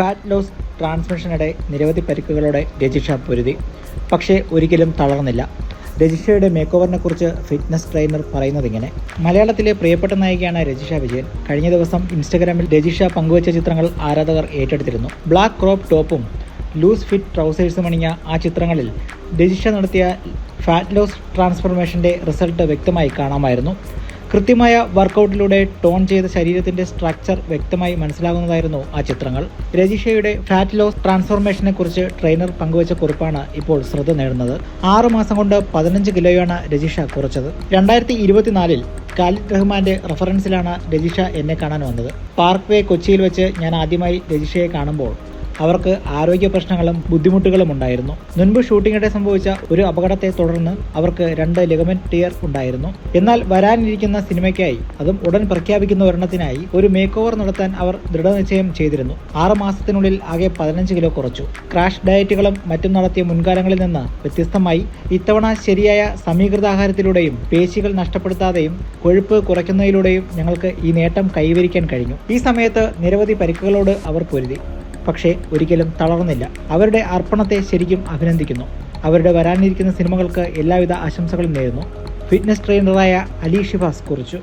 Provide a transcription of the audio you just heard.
Fat loss ട്രാൻസ്മിഷനിടെ നിരവധി പരിക്കുകളോടെ രജിഷ പൊരുതി. പക്ഷേ ഒരിക്കലും തളർന്നില്ല. രജിഷയുടെ മേക്ക് ഓവറിനെക്കുറിച്ച് ഫിറ്റ്നസ് ട്രെയിനർ പറയുന്നത് ഇങ്ങനെ മലയാളത്തിലെ പ്രിയപ്പെട്ട നായികയാണ് രജിഷ വിജയൻ. കഴിഞ്ഞ ദിവസം ഇൻസ്റ്റഗ്രാമിൽ രജിഷ പങ്കുവച്ച ചിത്രങ്ങൾ ആരാധകർ ഏറ്റെടുത്തിരുന്നു. ബ്ലാക്ക് ക്രോപ്പ് ടോപ്പും ലൂസ് ഫിറ്റ് ട്രൗസേഴ്സും അണിഞ്ഞ ആ ചിത്രങ്ങളിൽ രജിഷ നടത്തിയ ഫാറ്റ് ലോസ് ട്രാൻസ്ഫോർമേഷന്റെ റിസൾട്ട് വ്യക്തമായി കാണാമായിരുന്നു. കൃത്യമായ വർക്കൗട്ടിലൂടെ ടോൺ ചെയ്ത ശരീരത്തിന്റെ സ്ട്രക്ചർ വ്യക്തമായി മനസ്സിലാകുന്നതായിരുന്നു ആ ചിത്രങ്ങൾ. രജിഷയുടെ ഫാറ്റ് ലോസ് ട്രാൻസ്ഫോർമേഷനെ കുറിച്ച് ട്രെയിനർ പങ്കുവച്ച കുറിപ്പാണ് ഇപ്പോൾ ശ്രദ്ധ നേടുന്നത്. ആറ് മാസം കൊണ്ട് പതിനഞ്ച് കിലോയാണ് രജിഷ കുറച്ചത്. രണ്ടായിരത്തി ഇരുപത്തിനാലിൽ ഖാലിദ് റഹ്മാന്റെ റഫറൻസിലാണ് രജിഷ എന്നെ കാണാൻ വന്നത്. പാർക്ക് വേ കൊച്ചിയിൽ വെച്ച് ഞാൻ ആദ്യമായി രജിഷയെ കാണുമ്പോൾ അവർക്ക് ആരോഗ്യ പ്രശ്നങ്ങളും ബുദ്ധിമുട്ടുകളും ഉണ്ടായിരുന്നു. മുൻപ് ഷൂട്ടിങ്ങിടെ സംഭവിച്ച ഒരു അപകടത്തെ തുടർന്ന് അവർക്ക് രണ്ട് ലിഗമെന്റ് ടിയർ ഉണ്ടായിരുന്നു. എന്നാൽ വരാനിരിക്കുന്ന സിനിമയ്ക്കായി അതും ഉടൻ പ്രഖ്യാപിക്കുന്ന ഒരെണ്ണത്തിനായി ഒരു മേക്ക് ഓവർ നടത്താൻ അവർ ദൃഢനിശ്ചയം ചെയ്തിരുന്നു. ആറ് മാസത്തിനുള്ളിൽ ആകെ പതിനഞ്ച് കിലോ കുറച്ചു. ക്രാഷ് ഡയറ്റുകളും മറ്റും നടത്തിയ മുൻകാലങ്ങളിൽ നിന്ന് വ്യത്യസ്തമായി ഇത്തവണ ശരിയായ സമീകൃതാഹാരത്തിലൂടെയും പേശികൾ നഷ്ടപ്പെടുത്താതെയും കൊഴുപ്പ് കുറയ്ക്കുന്നതിലൂടെയും ഞങ്ങൾക്ക് ഈ നേട്ടം കൈവരിക്കാൻ കഴിഞ്ഞു. ഈ സമയത്ത് നിരവധി പരിക്കുകളോട് അവർ പൊരുതി. പക്ഷേ ഒരിക്കലും തളർന്നില്ല. അവരുടെ അർപ്പണത്തെ ശരിക്കും അഭിനന്ദിക്കുന്നു. അവരുടെ വരാനിരിക്കുന്ന സിനിമകൾക്ക് എല്ലാവിധ ആശംസകളും നേരുന്നു. ഫിറ്റ്നസ് ട്രെയിനറായ അലി ഷിഫാസ് കുറിച്ചു.